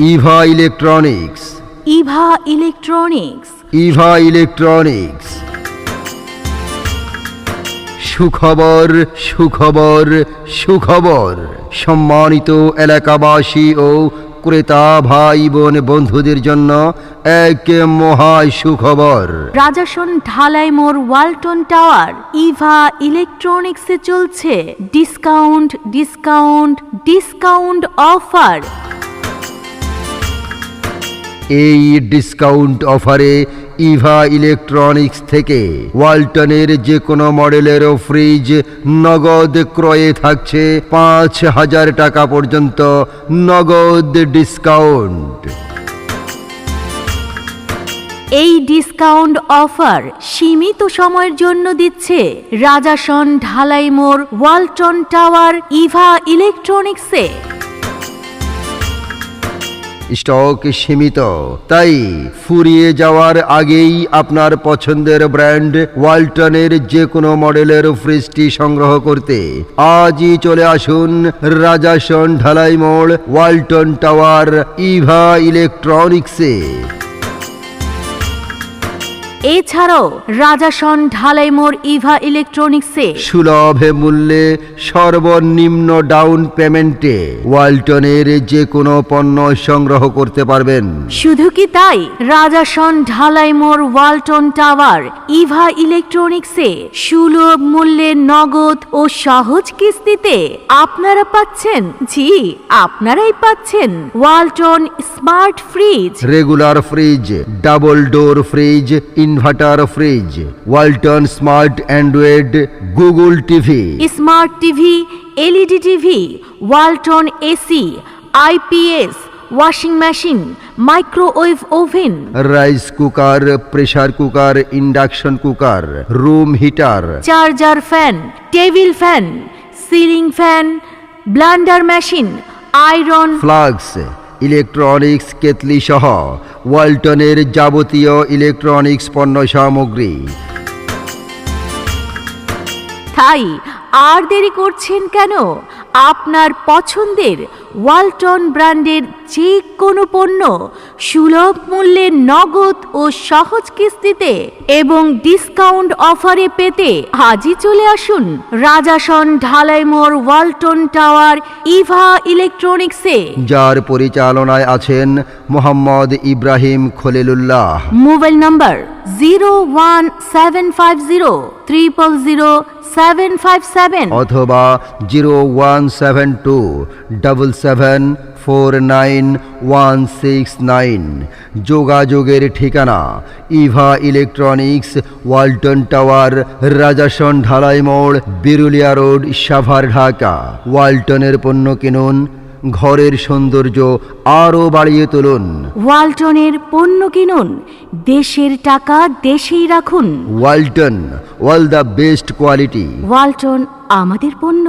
Eva electronics. Eva electronics. Eva electronics. সুখবর সুখবর সুখবর। সম্মানিত এলাকাবাসী ও ক্রেতা ভাই বোন বন্ধুদের জন্য এক মহা সুখবর। Rajason Dhalai Mor Walton tower Eva ইলেকট্রনিক্সে চলছে। Discount discount discount offer. এই ডিসকাউন্ট অফারে ইভা ইলেকট্রনিক্স থেকে ওয়ালটনের যে কোনো মডেলের ফ্রিজ নগদ ক্রয়ে থাকছে পাঁচ হাজার টাকা পর্যন্ত নগদ ডিসকাউন্ট এই ডিসকাউন্ট অফার সীমিত সময়ের জন্য দিচ্ছে Rajason Dhalai Mor, Walton tower Eva ইলেকট্রনিক্সে stock সীমিত। তাই ফুরিয়ে যাওয়ার আগেই আপনার পছন্দের ব্র্যান্ড ওয়ালটনের যে কোনো মডেলের ফ্রিজটি সংগ্রহ করতে আজই চলে আসুন রাজাসন ঢালাই ওয়ালটন টাওয়ার ইভা ইলেকট্রনিক্সে। এছাড়াও রাজাসন ঢালাই মোড় ইভা ইলেকট্রনিক্সে। সুলভ মূল্যে সর্বনিম্ন ডাউন পেমেন্টে ওয়ালটনের যে কোনো পণ্য সংগ্রহ করতে পারবেন। শুধু কি তাই? Rajason Dhalai Mor Walton tower Eva ইলেকট্রনিক্সে সুলভ মূল্যে নগদ ও সহজ কিস্তিতে আপনারা পাচ্ছেন জি আপনারাই পাচ্ছেন Walton smart fridge. Regular fridge double door fridge inverter fridge Walton smart Android Google TV. Smart TV LED TV Walton AC IPS washing machine microwave oven. Rice cooker pressure cooker induction cooker room heater. Charger fan table fan ceiling fan blender machine iron. Flask electronics kettle সহ ওয়ালটনের যাবতীয় electronics পণ্য সামগ্রী। তাই আর দেরি করছেন কেন? আপনার পছন্দের ওয়ালটন ব্র্যান্ডের যে কোনো পণ্য সুলভ মূল্যে নগদ ও সহজ কিস্তিতে এবং ডিসকাউন্ট অফারে পেতে আজই চলে আসুন। Rajason Dhalai Mor Walton tower Eva ইলেকট্রনিক্সে। যার পরিচালনায় আছেন Mohammad Ibrahim Khalilullah. Mobile number zero one seven five zero triple zero seven five seven. অথবা zero one seven two double seven four nine one six nine যোগাযোগের ঠিকানা ইভা ইলেকট্রনিক্স ওয়ালটন টাওয়ার রাজাসন ঢালাই মোড় Birulia road Savar Dhaka. ওয়ালটনের পণ্য কিনুন ঘরের সৌন্দর্য আরও বাড়িয়ে তুলুন। ওয়ালটনের পণ্য কিনুন দেশের টাকা দেশেই রাখুন। Walton wall the best quality. Walton আমাদের পণ্য।